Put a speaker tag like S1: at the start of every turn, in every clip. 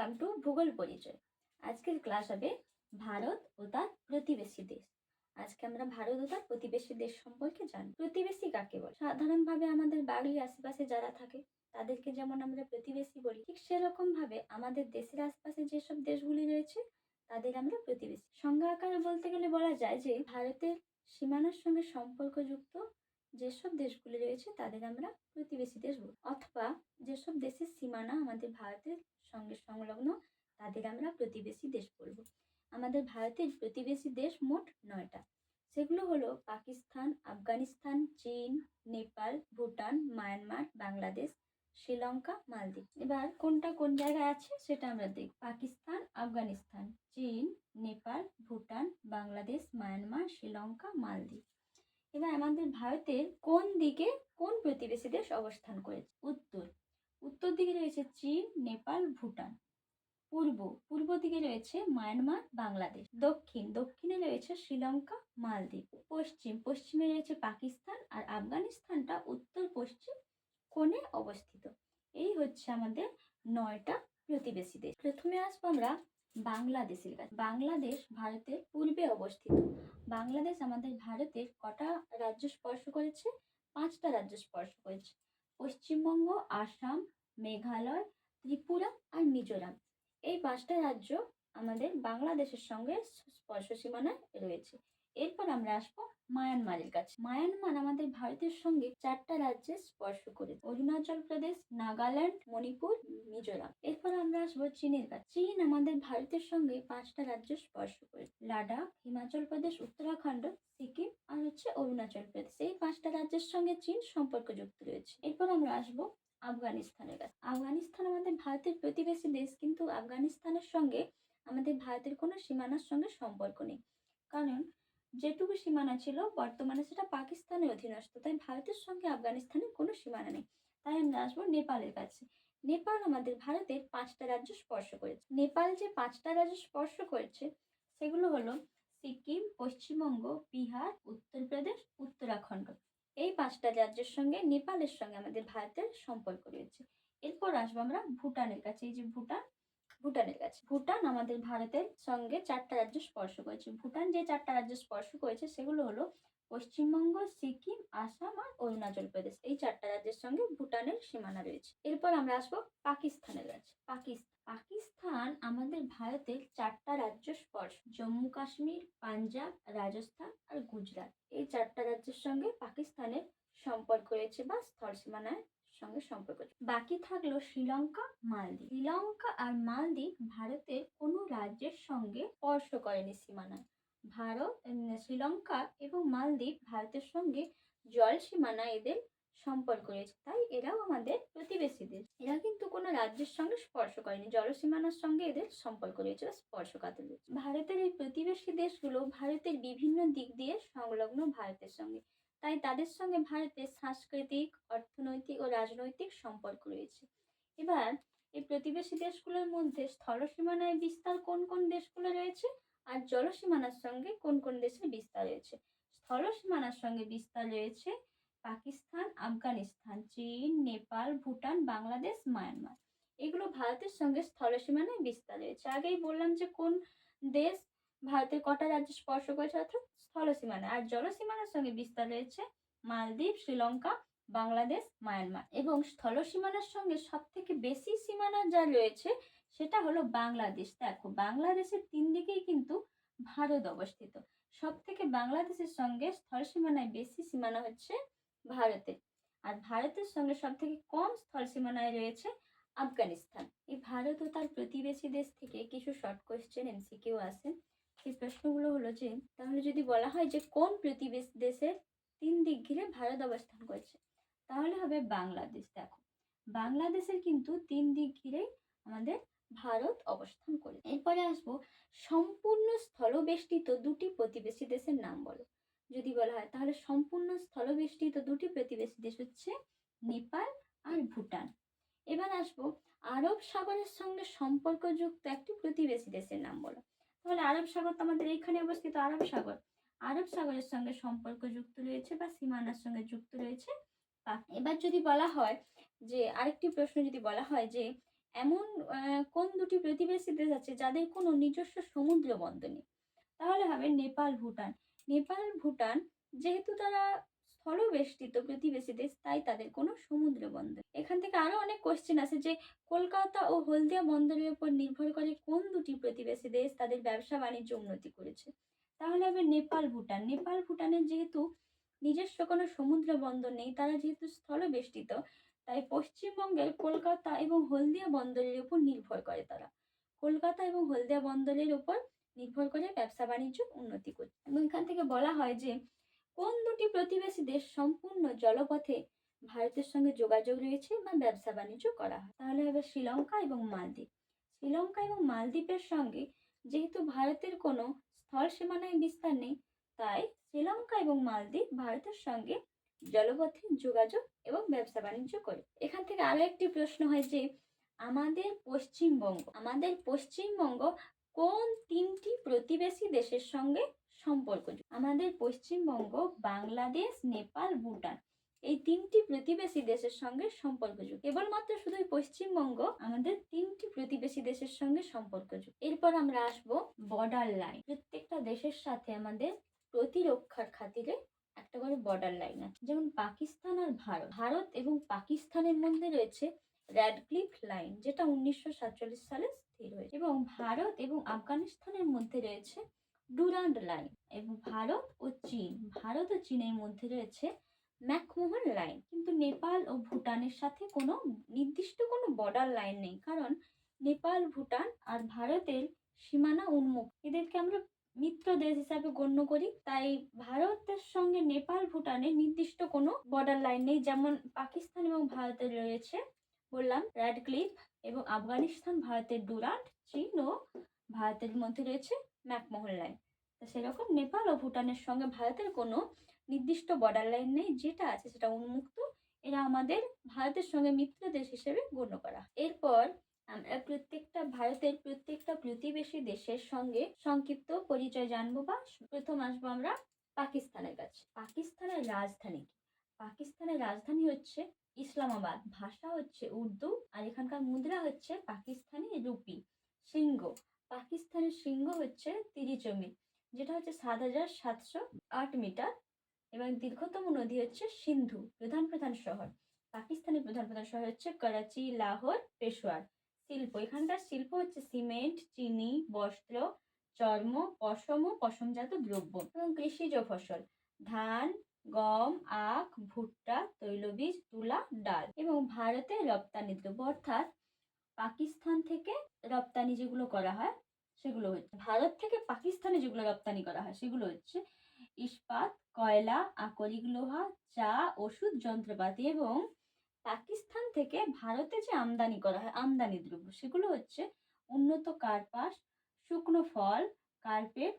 S1: Welcome to ভূগোল পরিচয় আজকের ক্লাস হবে ভারত ও তার প্রতিবেশী দেশ। আজকে আমরা ভারত ও তার প্রতিবেশী দেশ সম্পর্কে জানব। প্রতিবেশী কাকে বলে? সাধারণভাবে আমাদের বাড়ির আশেপাশে যারা থাকে, তাদেরকে যেমন আমরা প্রতিবেশী বলি, ঠিক সেরকম ভাবে আমাদের দেশের আশপাশে যেসব দেশগুলি রয়েছে, তাদের আমরা প্রতিবেশী। সংজ্ঞা আকারে বলতে গেলে বলা যায় যে, ভারতের সীমানার সঙ্গে সম্পর্কযুক্ত যেসব দেশগুলি রয়েছে তাদের আমরা প্রতিবেশী দেশ বলি। অথবা যেসব দেশের সীমানা আমাদের ভারতের সঙ্গে সংলগ্ন, তাদের আমরা প্রতিবেশী দেশ বলব। আমাদের ভারতের প্রতিবেশী দেশ মোট নয়টা। সেগুলো হলো পাকিস্তান, আফগানিস্তান, চীন, নেপাল, ভুটান, মায়ানমার, বাংলাদেশ, শ্রীলঙ্কা, মালদ্বীপ। এবার কোনটা কোন জায়গায় আছে সেটা আমরা দেখব। পাকিস্তান, আফগানিস্তান, চীন, নেপাল, ভুটান, বাংলাদেশ, মায়ানমার, শ্রীলঙ্কা, মালদ্বীপ। এবার আমাদের ভারতের কোন দিকে কোন প্রতিবেশী দেশ অবস্থান করেছে? উত্তর উত্তর দিকে রয়েছে চীন, নেপাল, ভুটান। পূর্ব পূর্ব দিকে রয়েছে মায়ানমার, বাংলাদেশ। দক্ষিণ, দক্ষিণে রয়েছে শ্রীলঙ্কা, মালদ্বীপ। পশ্চিম, পশ্চিমে রয়েছে পাকিস্তান আর আফগানিস্তানটা উত্তর পশ্চিম কোণে অবস্থিত। এই হচ্ছে আমাদের নয়টা প্রতিবেশী দেশ। প্রথমে আসব আমরা বাংলাদেশের কাছে। বাংলাদেশ ভারতের পূর্বে অবস্থিত। বাংলাদেশ আমাদের ভারতের কটা রাজ্য স্পর্শ করেছে? পাঁচটা রাজ্য স্পর্শ করেছে। পশ্চিমবঙ্গ, আসাম, মেঘালয়, ত্রিপুরা আর মিজোরাম। এই পাঁচটা রাজ্য আমাদের বাংলাদেশের সঙ্গে স্পর্শ সীমানায় রয়েছে। এরপর আমরা আসব মায়ানমারের কাছে। মায়ানমার আমাদের ভারতের সঙ্গে চারটা রাজ্যে স্পর্শ করে অরুণাচল প্রদেশ, নাগাল্যান্ড, মণিপুর, মিজোরাম। এরপর আমরা আসব চীনের কাছে। চীন আমাদের ভারতের সঙ্গে পাঁচটা রাজ্য স্পর্শ করে লাদাখ হিমাচল প্রদেশ, উত্তরাখণ্ড, সিকিম আর হচ্ছে অরুণাচল প্রদেশ। এই পাঁচটা রাজ্যের সঙ্গে চীন সম্পর্কযুক্ত রয়েছে। এরপর আমরা আসব আফগানিস্তানের কাছে। আফগানিস্তান আমাদের ভারতের প্রতিবেশী দেশ, কিন্তু আফগানিস্তানের সঙ্গে আমাদের ভারতের কোনো সীমানার সঙ্গে সম্পর্ক নেই। কারণ যেটুকু সীমানা ছিল, বর্তমানে সেটা পাকিস্তানের অধীনস্থ তাই ভারতের সঙ্গে আফগানিস্তানের কোনো সীমানা নেই। তাই আমরা আসব নেপালের কাছে। নেপাল আমাদের ভারতের পাঁচটা রাজ্য স্পর্শ করেছে। নেপাল যে পাঁচটা রাজ্য স্পর্শ করেছে, সেগুলো হলো সিকিম, পশ্চিমবঙ্গ, বিহার, উত্তরপ্রদেশ, উত্তরাখণ্ড। এই পাঁচটা রাজ্যের সঙ্গে, নেপালের সঙ্গে আমাদের ভারতের সম্পর্ক রয়েছে। এরপর আসব আমরা ভুটানের কাছে। এই যে ভুটান ভুটানের কাছে। ভুটান আমাদের ভারতের সঙ্গে চারটা রাজ্য স্পর্শ করেছে। ভুটান যে চারটা রাজ্য স্পর্শ করেছে, সেগুলো হলো পশ্চিমবঙ্গ, সিকিম, আসাম আর অরুণাচল প্রদেশ। এই চারটা রাজ্যের সঙ্গে ভুটানের সীমানা রয়েছে। এরপর আমরা আসব পাকিস্তানের কাছে। পাকিস্তান পাকিস্তান আমাদের ভারতের চারটা রাজ্য স্পর্শ। জম্মু কাশ্মীর, পাঞ্জাব, রাজস্থান আর গুজরাট। এই চারটা রাজ্যের সঙ্গে পাকিস্তানের সম্পর্ক রয়েছে বা স্থল সীমানায় সঙ্গে সম্পর্ক। বাকি থাকল শ্রীলঙ্কা, মালদ্বীপ। শ্রীলঙ্কা আর মালদ্বীপ ভারতের কোনো রাজ্যের সঙ্গে স্পর্শ করেনি সীমানায় ভারত শ্রীলঙ্কা এবং মালদ্বীপ ভারতের সঙ্গে জল সীমানা এদের সম্পর্ক রয়েছে। তাই এরাও আমাদের প্রতিবেশী দেশ এরা কিন্তু কোনো রাজ্যের সঙ্গে স্পর্শ করেনি। জলসীমানার সঙ্গে এদের সম্পর্ক রয়েছে বা স্পর্শকাতর রয়েছে। ভারতের এই প্রতিবেশী দেশগুলো ভারতের বিভিন্ন দিক দিয়ে সংলগ্ন ভারতের সঙ্গে। তাই তাদের সঙ্গে ভারতের সাংস্কৃতিক, অর্থনৈতিক ও রাজনৈতিক সম্পর্ক রয়েছে। এবার এই প্রতিবেশী দেশগুলোর মধ্যে স্থলসীমানায় বিস্তার কোন কোন দেশগুলো রয়েছে আর জলসীমানার সঙ্গে কোন কোন দেশের বিস্তার রয়েছে? স্থল সীমানার সঙ্গে বিস্তার রয়েছে পাকিস্তান, আফগানিস্তান, চীন, নেপাল, ভুটান, বাংলাদেশ, মায়ানমার। এগুলো ভারতের সঙ্গে স্থল সীমানায় বিস্তার রয়েছে। আগেই বললাম যে কোন দেশ ভারতের কটা রাজ্য স্পর্শ করেছে, অর্থাৎ স্থলসীমানা। আর জলসীমানার সঙ্গে বিস্তার রয়েছে মালদ্বীপ, শ্রীলঙ্কা, বাংলাদেশ, মায়ানমার। এবং স্থলসীমানার সঙ্গে সব থেকে বেশি সীমানা যা রয়েছে সেটা হলো বাংলাদেশ। দেখো, বাংলাদেশের তিন দিকেই কিন্তু ভারত অবস্থিত। সব থেকে বাংলাদেশের সঙ্গে স্থল সীমানায় বেশি সীমানা হচ্ছে ভারতের। আর ভারতের সঙ্গে সব থেকে কম স্থল সীমানায় রয়েছে আফগানিস্তান। এই ভারত ও তার প্রতিবেশী দেশ থেকে কিছু শর্ট কোয়েশ্চেন এমসিকিউ আসে সেই প্রশ্নগুলো হলো যে, তাহলে যদি বলা হয় যে কোন প্রতিবেশী দেশের তিন দিক ঘিরে ভারত অবস্থান করছে, তাহলে হবে বাংলাদেশ। দেখো, বাংলাদেশের কিন্তু তিন দিক ঘিরেই আমাদের ভারত অবস্থান করে। এরপরে আসব, সম্পূর্ণ স্থলবেষ্টিত দুটি প্রতিবেশী দেশের নাম বলো। যদি বলা হয়, তাহলে সম্পূর্ণ স্থলবেষ্টিত দুটি প্রতিবেশী দেশ হচ্ছে নেপাল আর ভুটান। এবার আসব, আরব সাগরের সঙ্গে সম্পর্কযুক্ত একটি প্রতিবেশী দেশের নাম বলো। তাহলে আরব সাগর তো আমাদের এইখানে অবস্থিত, আরব সাগর। আরব সাগরের সঙ্গে সম্পর্ক যুক্ত রয়েছে বা সীমানার সঙ্গে যুক্ত রয়েছে। এবার যদি বলা হয় যে, আরেকটি প্রশ্ন যদি বলা হয় যে, এমন কোন দুটি প্রতিবেশী দেশ আছে যাদের কোনো নিজস্ব সমুদ্র বন্দর নেই? তাহলে হবে নেপাল, ভুটান। নেপাল, ভুটান, যেহেতু তারা স্থলবেষ্টিত প্রতিবেশী দেশ তাই তাদের কোনো সমুদ্র বন্দর এখান থেকে আরও অনেক কোশ্চেন আছে যে, কলকাতা ও হলদিয়া বন্দরের উপর নির্ভর করে কোন দুটি প্রতিবেশী দেশ তাদের ব্যবসা বাণিজ্য উন্নতি করেছে? তাহলে হবে নেপাল, ভুটান। নেপাল, ভুটানের যেহেতু নিজস্ব কোনো সমুদ্র বন্দর নেই, তারা যেহেতু স্থলবেষ্টিত, তাই পশ্চিমবঙ্গের কলকাতা এবং হলদিয়া বন্দরের উপর নির্ভর করে তারা। কলকাতা এবং হলদিয়া বন্দরের উপর নির্ভর করে ব্যবসা বাণিজ্য উন্নতি করছে এবং এখান থেকে বলা হয় যে কোন দুটি প্রতিবেশী দেশ সম্পূর্ণ জলপথে ভারতের সঙ্গে যোগাযোগ রয়েছে বা ব্যবসা বাণিজ্য করা হয়? তাহলে হবে শ্রীলঙ্কা এবং মালদ্বীপ। শ্রীলঙ্কা এবং মালদ্বীপের সঙ্গে যেহেতু ভারতের কোনো স্থল সীমানায় বিস্তার নেই, তাই শ্রীলঙ্কা এবং মালদ্বীপ ভারতের সঙ্গে জলপথে যোগাযোগ এবং ব্যবসা বাণিজ্য করে। এখান থেকে আরও একটি প্রশ্ন হয় যে, আমাদের পশ্চিমবঙ্গ আমাদের পশ্চিমবঙ্গ কোন তিনটি প্রতিবেশী দেশের সঙ্গে সম্পর্কযুক্ত। আমাদের পশ্চিমবঙ্গ, বাংলাদেশ, নেপাল, ভুটান এই তিনটি প্রতিবেশী দেশের সঙ্গে সম্পর্কযুক্ত। কেবলমাত্র শুধুই পশ্চিমবঙ্গ, আমাদের তিনটি প্রতিবেশী দেশের সঙ্গে সম্পর্কযুক্ত। এরপর আমরা আসব বর্ডার লাইন প্রত্যেকটা দেশের সাথে আমাদের প্রতিরক্ষার খাতিরে একটা করে বর্ডার লাইন আছে। যেমন পাকিস্তান আর ভারত। ভারত এবং পাকিস্তানের মধ্যে রয়েছে র্যাডক্লিফ লাইন যেটা উনিশশো সাতচল্লিশ সালে স্থির হয়েছে। এবং ভারত এবং আফগানিস্তানের মধ্যে রয়েছে ডুরান্ড লাইন এবং ভারত ও চীন, ভারত ও চীনের মধ্যে রয়েছে ম্যাকমোহন লাইন। কিন্তু নেপাল ও ভুটানের সাথে কোনো নির্দিষ্ট কোনো বর্ডার লাইন নেই, কারণ নেপাল, ভুটান আর ভারতের সীমানা উন্মুক্ত। এদেরকে আমরা মিত্র দেশ হিসাবে গণ্য করি, তাই ভারতের সঙ্গে নেপাল ভুটানের নির্দিষ্ট কোনো বর্ডার লাইন নেই। যেমন পাকিস্তান এবং ভারতের রয়েছে, বললাম র্যাডক্লিফ এবং আফগানিস্তান, ভারতের ডুরান্ড চীন ও ভারতের মধ্যে রয়েছে ম্যাকমোহন লাইন তো সেরকম নেপাল ও ভুটানের সঙ্গে ভারতের কোনো নির্দিষ্ট বর্ডার লাইন নেই, যেটা আছে সেটা উন্মুক্ত। এরা আমাদের ভারতের সঙ্গে মিত্র দেশ হিসেবে গণ্য করা। এরপর আমরা প্রত্যেকটা ভারতের প্রত্যেকটা প্রতিবেশী দেশের সঙ্গে সংক্ষিপ্ত পরিচয় জানব বা প্রথম আসব আমরা পাকিস্তানের কাছে। পাকিস্তানের রাজধানী কি? পাকিস্তানের রাজধানী হচ্ছে ইসলামাবাদ। ভাষা হচ্ছে উর্দু আর এখানকার মুদ্রা হচ্ছে পাকিস্তানি রুপি, সিংহ। পাকিস্তানের সিংহ হচ্ছে তিরিচমি যেটা হচ্ছে সাত হাজার সাতশো আট মিটার এবং দীর্ঘতম নদী হচ্ছে সিন্ধু, প্রধান প্রধান শহর। পাকিস্তানের প্রধান প্রধান শহর হচ্ছে করাচি, লাহোর, পেশোয়ার। শিল্প, এখানকার শিল্প হচ্ছে সিমেন্ট, চিনি, বস্ত্র, চর্ম, পশম ও পশমজাত দ্রব্য এবং কৃষিজ ফসল। ধান, গম, আখ, ভুট্টা, তৈলবীজ, তুলা, ডাল এবং ভারতে রপ্তানি দ্রব্য, অর্থাৎ পাকিস্তান থেকে রপ্তানি যেগুলো করা হয়, সেগুলো হচ্ছে। ভারত থেকে পাকিস্তানে যেগুলো রপ্তানি করা হয়, সেগুলো হচ্ছে ইস্পাত, কয়লা আকরিক লোহা চা, ওষুধ, যন্ত্রপাতি এবং পাকিস্তান থেকে ভারতে যে আমদানি করা হয়, আমদানি দ্রব্য, সেগুলো হচ্ছে উন্নত কার্পাস, শুকনো ফল, কার্পেট,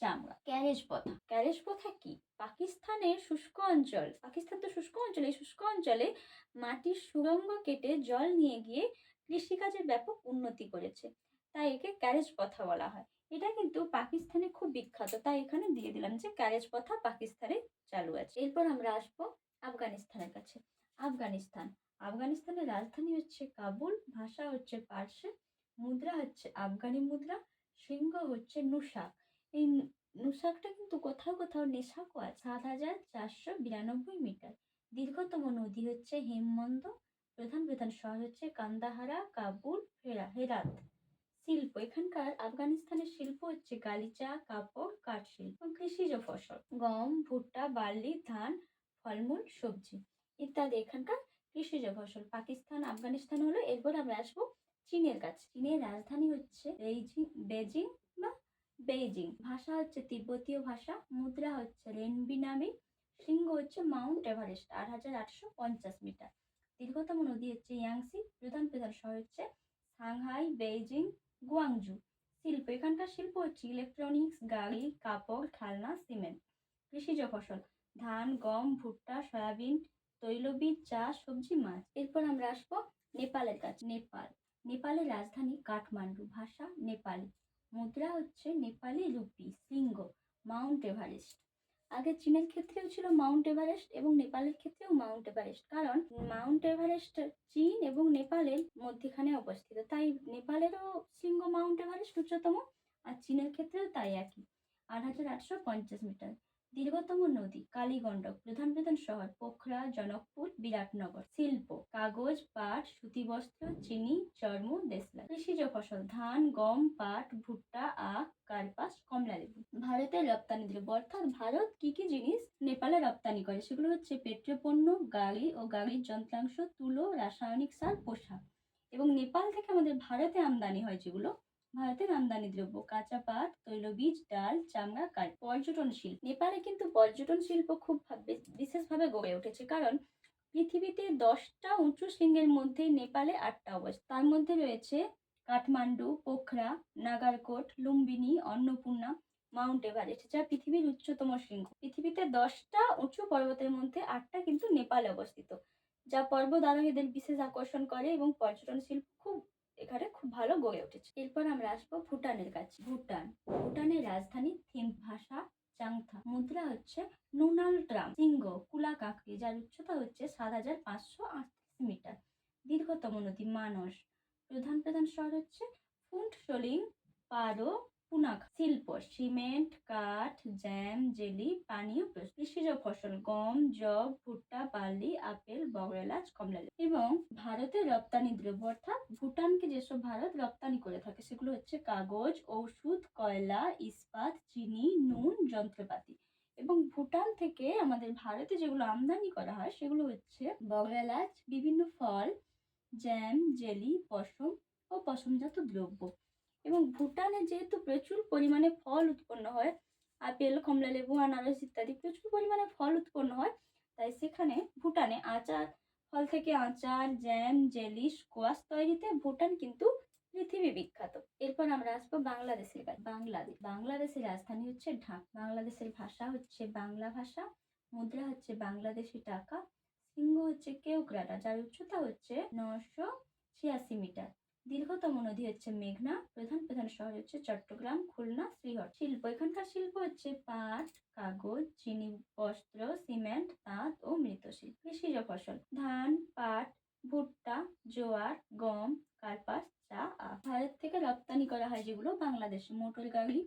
S1: চামড়া। ক্যারেজ পথা। ক্যারেজ পথা কি? পাকিস্তানের শুষ্ক অঞ্চল। পাকিস্তান তো শুষ্ক অঞ্চল। এই শুষ্ক অঞ্চলে মাটির সুড়ঙ্গ কেটে জল নিয়ে গিয়ে কৃষিকাজের ব্যাপক উন্নতি করেছে। তাই একে ক্যারেজ পথা বলা হয়। এটা কিন্তু পাকিস্তানে খুব বিখ্যাত। তাই এখানে দিয়ে দিলাম যে ক্যারেজ পথা পাকিস্তানে চালু আছে। এরপর আমরা আসব আফগানিস্তানের কাছে। আফগানিস্তান। আফগানিস্তানের রাজধানী হচ্ছে কাবুল, ভাষা হচ্ছে পার্সি, মুদ্রা হচ্ছে আফগানি মুদ্রা সিংহ হচ্ছে নুশাক এই নু- নুশাকটা কিন্তু কোথাও কোথাও নেশাকও আছে। সাত হাজার চারশো বিরানব্বই মিটার। দীর্ঘতম নদী হচ্ছে হেমমন্দ প্রধান প্রধান শহর হচ্ছে কান্দাহারা, কাবুল, হেরা হেরাত। শিল্প, এখানকার আফগানিস্তানের শিল্প হচ্ছে গালিচা, কাপড় কাঠ শিল্প কৃষিজ ফসল। গম, ভুট্টা, বার্লি, ধান, ফলমূল, সবজি ইত্যাদি এখানকার কৃষিজ ফসল। পাকিস্তান, আফগানিস্তান হলো, এরপর আমরা আসব চীনের কাছে। চীনের রাজধানী হচ্ছে বেজিং বা বেইজিং। ভাষা হচ্ছে তিব্বতীয় ভাষা, মুদ্রা হচ্ছে রেনবি নামে শৃঙ্গ হচ্ছে মাউন্ট এভারেস্ট, আট হাজার আটশো পঞ্চাশ মিটার। দীর্ঘতম নদী হচ্ছে ইয়াংসি, প্রধান প্রধান শহর হচ্ছে সাংহাই, বেইজিং, গুয়াংজু। শিল্প, এখানকার শিল্প হচ্ছে ইলেকট্রনিক্স গাড়ি, কাপড়, খেলনা, সিমেন্ট। কৃষিজ ফসল, ধান, গম, ভুট্টা, সয়াবিন, তৈলবীজ, চা, সবজি, মাছ। এরপর আমরা আসব নেপালের কাছে। নেপাল, নেপালের রাজধানী কাঠমান্ডু ভাষা নেপালি। মুদ্রা হচ্ছে নেপালি রুপি সিংহ মাউন্ট এভারেস্ট। আগে চীনের ক্ষেত্রেও ছিল মাউন্ট এভারেস্ট এবং নেপালের ক্ষেত্রেও মাউন্ট এভারেস্ট। কারণ মাউন্ট এভারেস্ট চীন এবং নেপালের মধ্যখানে অবস্থিত। তাই নেপালেরও শৃঙ্গ মাউন্ট এভারেস্ট উচ্চতম আর চীনের ক্ষেত্রেও তাই একই। আট হাজার আটশো পঞ্চাশ মিটার। দীর্ঘতম নদী, কালীগণ্ডক, প্রধান প্রধান শহর, পোখরা, জনকপুর বিরাটনগর শিল্প, কাগজ, পাট সুতি বস্ত্র চিনি, চর্ম দেশলা কৃষিজ ফসল, ধান, গম, পাট, ভুট্টা, আখ, কার্পাস, কমলা লেবু। ভারতের রপ্তানি দ্রব্য, অর্থাৎ ভারত কি কি জিনিস নেপালে রপ্তানি করে? সেগুলো হচ্ছে পেট্রোপণ্য, গাড়ি ও গাড়ির যন্ত্রাংশ, তুলো, রাসায়নিক সার, পোশাক। এবং নেপাল থেকে আমাদের ভারতে আমদানি হয় যেগুলো ভারতের আমদানি দ্রব্য, কাঁচা পাট, তৈলবীজ, ডাল, চামড়া, কাঠ, পর্যটন শিল্প। নেপালে কিন্তু পর্যটন শিল্প খুব বিশেষভাবে গড়ে উঠেছে কারণ পৃথিবীতে দশটা উঁচু শৃঙ্গের মধ্যে নেপালে আটটা অবস্থা। তার মধ্যে রয়েছে কাঠমান্ডু, পোখরা, নাগারকোট, লুম্বিনী, অন্নপূর্ণা, মাউন্ট এভারেস্ট, যা পৃথিবীর উচ্চতম শৃঙ্গ। পৃথিবীতে দশটা উঁচু পর্বতের মধ্যে আটটা কিন্তু নেপালে অবস্থিত, যা পর্বত আরোহীদের বিশেষ আকর্ষণ করে এবং পর্যটন শিল্প খুব খুব ভালো গড়ে উঠেছে। এরপর আমরা আসব ভুটানের কাছে। ভুটান, ভুটানের রাজধানী থিম ভাষা চাংথা। মুদ্রা হচ্ছে নুনাল ট্রাম, সিংহ, কুলা কাকরি যার উচ্চতা হচ্ছে সাত হাজার পাঁচশো আটত্রিশ মিটার। দীর্ঘতম নদী মানস। প্রধান প্রধান শহর হচ্ছে ফুন্টসলিং পারো পুনাক, শিল্প, সিমেন্ট, কাঠ, জ্যাম, জেলি, পানীয় কৃষিজ ফসল, গম জব ভুট্টা, বার্লি, আপেল বগরেলাচ কমলা। এবং ভারতের রপ্তানি দ্রব্য, অর্থাৎ ভুটানকে যেসব ভারত রপ্তানি করে থাকে, সেগুলো হচ্ছে কাগজ, ঔষধ, কয়লা, ইস্পাত, চিনি, নুন, যন্ত্রপাতি। এবং ভুটান থেকে আমাদের ভারতে যেগুলো আমদানি করা হয়, সেগুলো হচ্ছে বগরেলাচ বিভিন্ন ফল, জ্যাম, জেলি, পশম ও পশমজাত দ্রব্য। এবং ভুটানে যেহেতু প্রচুর পরিমাণে ফল উৎপন্ন হয়, আপেল, কমলা লেবু, আনারস ইত্যাদি প্রচুর পরিমাণে ফল উৎপন্ন হয়, তাই সেখানে ভুটানে আচার, ফল থেকে আচার, জ্যাম জেলি স্কোয়াশ তৈরিতে ভুটান কিন্তু পৃথিবী বিখ্যাত। এরপর আমরা আসব বাংলাদেশের বাংলাদেশ বাংলাদেশের রাজধানী হচ্ছে ঢাকা। বাংলাদেশের ভাষা হচ্ছে বাংলা ভাষা, মুদ্রা হচ্ছে বাংলাদেশি টাকা, সিংহ হচ্ছে কেউক্রাটা যার উচ্চতা হচ্ছে নশো ছিয়াশি মিটার। দীর্ঘতম নদী হচ্ছে মেঘনা, প্রধান প্রধান শহর হচ্ছে চট্টগ্রাম, খুলনা, শ্রীহর। শিল্প, এখানকার শিল্প হচ্ছে পাট, কাগজ, চিনি, বস্ত্র, সিমেন্ট, তাঁত ও মৃৎশিল্প, কৃষিজ ফসল। ধান, পাট, ভুট্টা, জোয়ার, গম, কার্পাস, চা, আখ। ভারত থেকে রপ্তানি করা হয় যেগুলো বাংলাদেশে। মোটর গাড়ি,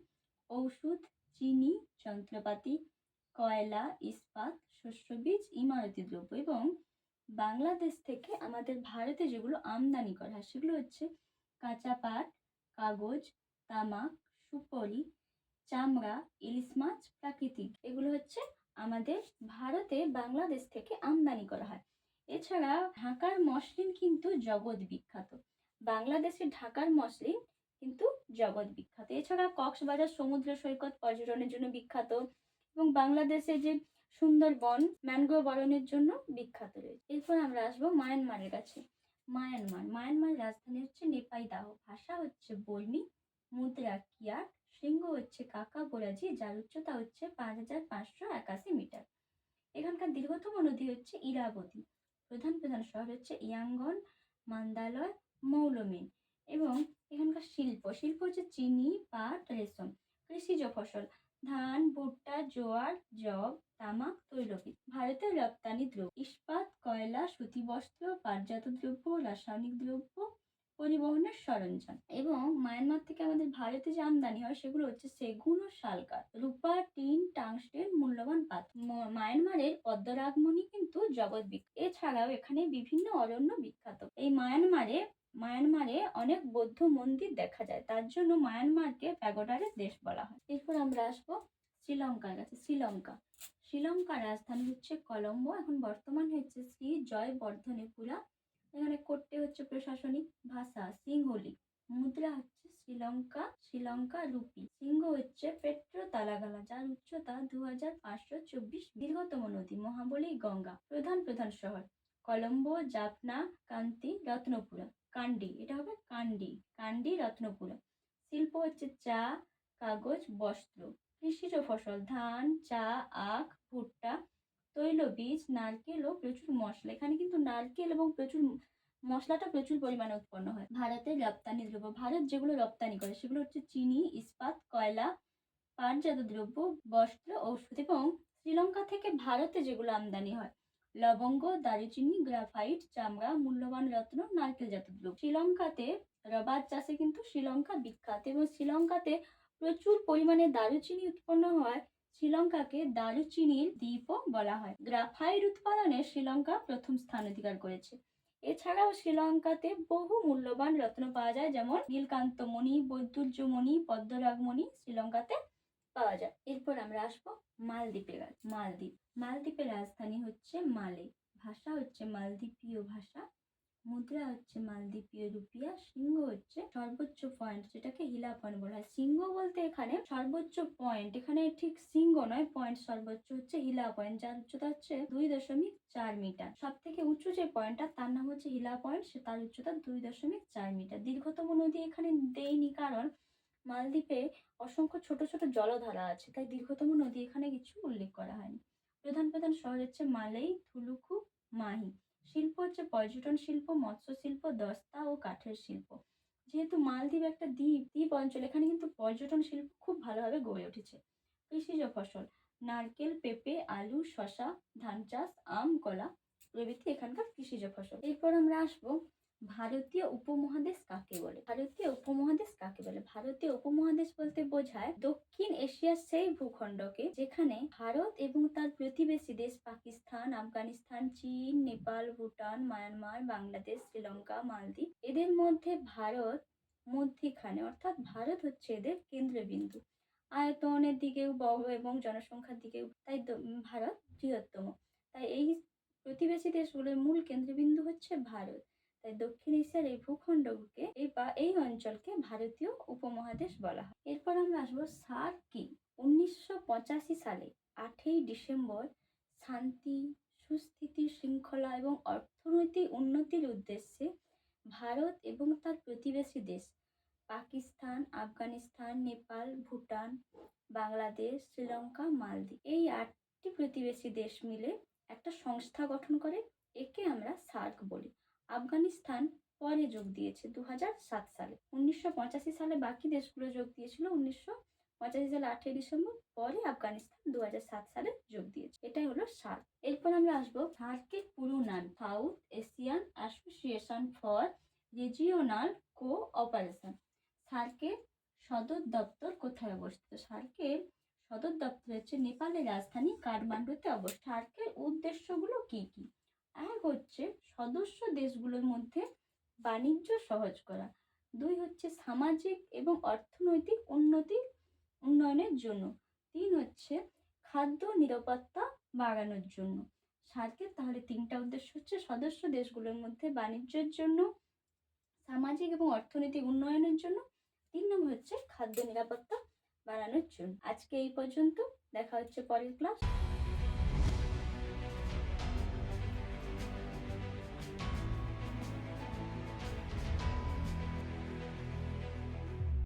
S1: ঔষধ, চিনি, যন্ত্রপাতি, কয়লা, ইস্পাত শস্যবীজ ইমারতি দ্রব্য এবং বাংলাদেশ থেকে আমাদের ভারতে যেগুলো আমদানি করা হয়, সেগুলো হচ্ছে কাঁচা পাট, কাগজ, তামাক সুপরি চামড়া, ইলিশ মাছ, প্রাকৃতিক। এগুলো হচ্ছে আমাদের ভারতে বাংলাদেশ থেকে আমদানি করা হয়। এছাড়া ঢাকার মসলিন কিন্তু জগৎ বিখ্যাত। বাংলাদেশে ঢাকার মসলিন কিন্তু জগৎ বিখ্যাত। এছাড়া কক্সবাজার সমুদ্র সৈকত পর্যটনের জন্য বিখ্যাত এবং বাংলাদেশে যে সুন্দরবন ম্যানগ্রোভ অরণ্যের জন্য বিখ্যাত রয়েছে। এরপর আমরা আসব মায়ানমারের কাছে। মায়ানমার মায়ানমার রাজধানী হচ্ছে নেপাইদাহ ভাষা হচ্ছে বর্মী, মুদ্রা কিয়াট শৃঙ্গ হচ্ছে কাকা বোরাজি, যার উচ্চতা হচ্ছে পাঁচ হাজার পাঁচশো একাশি মিটার। এখানকার দীর্ঘতম নদী হচ্ছে ইরাবতী। প্রধান প্রধান শহর হচ্ছে ইয়াঙ্গন, মান্দালয়, মৌলমিন এবং এখানকার শিল্প শিল্প হচ্ছে চিনি, পাট, রেশম, কৃষিজ ফসল। ধান, ভুট্টা, জোয়ার জব তামাক, তৈলবীজ, ভারতের রপ্তানি দ্রব্য, ইস্পাত, কয়লা সুতি বস্ত্র পাটজাত দ্রব্য, রাসায়নিক দ্রব্য পরিবহনের সরঞ্জাম এবং মায়ানমার থেকে আমাদের ভারতে যে আমদানি হয় সেগুলো হচ্ছে সেগুন ও শালকার। রূপা, টিন, টাংস্টেন মূল্যবান পাত্র ম- মায়ানমারের পদ্মরাগমণি কিন্তু জগৎ বিখ্যাত। এছাড়াও এখানে বিভিন্ন অরণ্য বিখ্যাত। এই মায়ানমারে মায়ানমারে অনেক বৌদ্ধ মন্দির দেখা যায়। তার জন্য মায়ানমারকে প্যাগোডারের দেশ বলা হয়। এরপর আমরা আসব শ্রীলঙ্কার কাছে, শ্রীলঙ্কা। শ্রীলঙ্কার রাজধানী হচ্ছে কলম্বো। এখন বর্তমান হচ্ছে শ্রী জয় বর্ধনেপুরা এখানে করতে হচ্ছে প্রশাসনিক ভাষা, সিংহলি। মুদ্রা হচ্ছে শ্রীলঙ্কা শ্রীলঙ্কা রুপি। সিংহ হচ্ছে পেট্রো তালাগালা যার উচ্চতা দু হাজার পাঁচশো চব্বিশ দীর্ঘতম নদী, মহাবলী গঙ্গা। প্রধান প্রধান শহর। কলম্বো জাফনা কান্তি, রত্নপুরা। কান্ডি, এটা হবে কান্ডি কান্ডি রত্নপুরা। শিল্প হচ্ছে চা, কাগজ, বস্ত্র। কৃষিজ ফসল, ধান, চা, আখ, ভুট্টা তৈলবীজ নারকেল ও প্রচুর মশলা। এখানে কিন্তু নারকেল এবং প্রচুর মশলাটা প্রচুর পরিমাণে উৎপন্ন হয়। ভারতের রপ্তানি দ্রব্য, ভারত যেগুলো রপ্তানি করে, সেগুলো হচ্ছে চিনি, ইস্পাত, কয়লা পাটজাত দ্রব্য, বস্ত্র, ঔষধ এবং শ্রীলঙ্কা থেকে ভারতে যেগুলো আমদানি হয়। লবঙ্গ, দারুচিনি, গ্রাফাইট, চামড়া, মূল্যবান রত্ন, নারকেল জাতীয় দ্রব্য। শ্রীলঙ্কাতে রবার চাষে কিন্তু শ্রীলঙ্কা বিখ্যাত এবং শ্রীলঙ্কাতে প্রচুর পরিমাণে দারুচিনি উৎপন্ন হয়। শ্রীলঙ্কাকে দারুচিনির দ্বীপও বলা হয়। গ্রাফাইট উৎপাদনে শ্রীলঙ্কা প্রথম স্থান অধিকার করেছে। এছাড়াও শ্রীলঙ্কাতে বহু মূল্যবান রত্ন পাওয়া যায়, যেমন নীলকান্তমণি, বৈদুর্যমণি, পদ্মরাগমণি শ্রীলঙ্কাতে পাওয়া যায়। এরপর আমরা আসব মালদ্বীপের রাজ- মালদ্বীপ। মালদ্বীপের রাজধানী হচ্ছে মালে। ভাষা হচ্ছে মালদ্বীপীয় ভাষা, মুদ্রা হচ্ছে মালদ্বীপীয় রুপিয়া, সিংহ হচ্ছে সর্বোচ্চ পয়েন্ট যেটাকে হিলা পয়েন্ট বলা হয়। সিংহ বলতে এখানে সর্বোচ্চ পয়েন্ট এখানে ঠিক সিংহ নয় পয়েন্ট সর্বোচ্চ হচ্ছে হিলা পয়েন্ট যার উচ্চতা হচ্ছে দুই দশমিক চার মিটার। সব থেকে উঁচু যে পয়েন্টটা তার নাম হচ্ছে হিলা পয়েন্ট সে তার উচ্চতা দুই দশমিক চার মিটার। দীর্ঘতম নদী এখানে দেয়নি কারণ মালদ্বীপে অসংখ্য ছোট ছোট জলধারা আছে, তাই দীর্ঘতম নদী এখানে কিছু উল্লেখ করা হয়নি। প্রধান প্রধান শহর হচ্ছে মালেই থুলুকু, মাহি। শিল্প হচ্ছে পর্যটন শিল্প মৎস্য শিল্প দস্তা ও কাঠের শিল্প। যেহেতু মালদ্বীপ একটা দ্বীপ দ্বীপ অঞ্চল, এখানে কিন্তু পর্যটন শিল্প খুব ভালোভাবে গড়ে উঠেছে। কৃষিজ ফসল, নারকেল, পেঁপে, আলু শশা ধান চাষ, আম, কলা প্রভৃতি এখানকার কৃষিজ ফসল। এরপর আমরা আসব ভারতীয় উপমহাদেশ কাকে বলে? ভারতীয় উপমহাদেশ কাকে বলে? ভারতীয় উপমহাদেশ বলতে বোঝায় দক্ষিণ এশিয়ার সেই ভূখণ্ডকে, যেখানে ভারত এবং তার প্রতিবেশী দেশ পাকিস্তান, আফগানিস্তান, চীন, নেপাল, ভুটান, মায়ানমার, বাংলাদেশ, শ্রীলঙ্কা, মালদ্বীপ, এদের মধ্যে ভারত মধ্যিখানে, অর্থাৎ ভারত হচ্ছে এদের কেন্দ্রবিন্দু। আয়তনের দিকেও বড় এবং জনসংখ্যার দিকেও, তাই ভারত বৃহত্তম। তাই এই প্রতিবেশী দেশগুলোর মূল কেন্দ্রবিন্দু হচ্ছে ভারত। তাই দক্ষিণ এশিয়ার এই ভূখণ্ডকে এই বা এই অঞ্চলকে ভারতীয় উপমহাদেশ বলা হয়। এরপর আমরা আসব সার্ক কি? উনিশশো পঁচাশি সালে আটই ডিসেম্বর শান্তি, সুস্থিতি শৃঙ্খলা এবং অর্থনৈতিক উন্নতির উদ্দেশ্যে ভারত এবং তার প্রতিবেশী দেশ পাকিস্তান, আফগানিস্তান, নেপাল, ভুটান, বাংলাদেশ, শ্রীলঙ্কা, মালদ্বীপ এই আটটি প্রতিবেশী দেশ মিলে একটা সংস্থা গঠন করে, একে আমরা সার্ক বলি। আফগানিস্তান পরে যোগ দিয়েছে দু সালে। উনিশশো পঁচাশি সালে বাকি দেশগুলো যোগ দিয়েছিল, উনিশশো পঁচাশি সালে আটই ডিসেম্বর, পরে আফগানিস্তান দু সালে যোগ দিয়েছে। এটাই হলো সার্ক এরপর আমরা আসব সার্কের পুরো নাম South Asian Association for Regional cooperation সার্কের সদর দপ্তর কোথায় অবস্থিত? সার্কের সদর দপ্তর হচ্ছে নেপালের রাজধানী কাঠমান্ডুতে অবস্থিত। সার্কের উদ্দেশ্যগুলো কি কি? এক হচ্ছে সদস্য দেশগুলোর মধ্যে বাণিজ্য সহজ করা। দুই হচ্ছে সামাজিক এবং অর্থনৈতিক উন্নতি উন্নয়নের জন্য। তিন হচ্ছে খাদ্য নিরাপত্তা বাড়ানোর জন্য। সার্কের তাহলে তিনটা উদ্দেশ্য হচ্ছে সদস্য দেশগুলোর মধ্যে বাণিজ্যের জন্য, সামাজিক এবং অর্থনৈতিক উন্নয়নের জন্য। তিন নম্বর হচ্ছে খাদ্য নিরাপত্তা বাড়ানোর জন্য। আজকে এই পর্যন্ত। দেখা হচ্ছে পরের ক্লাস।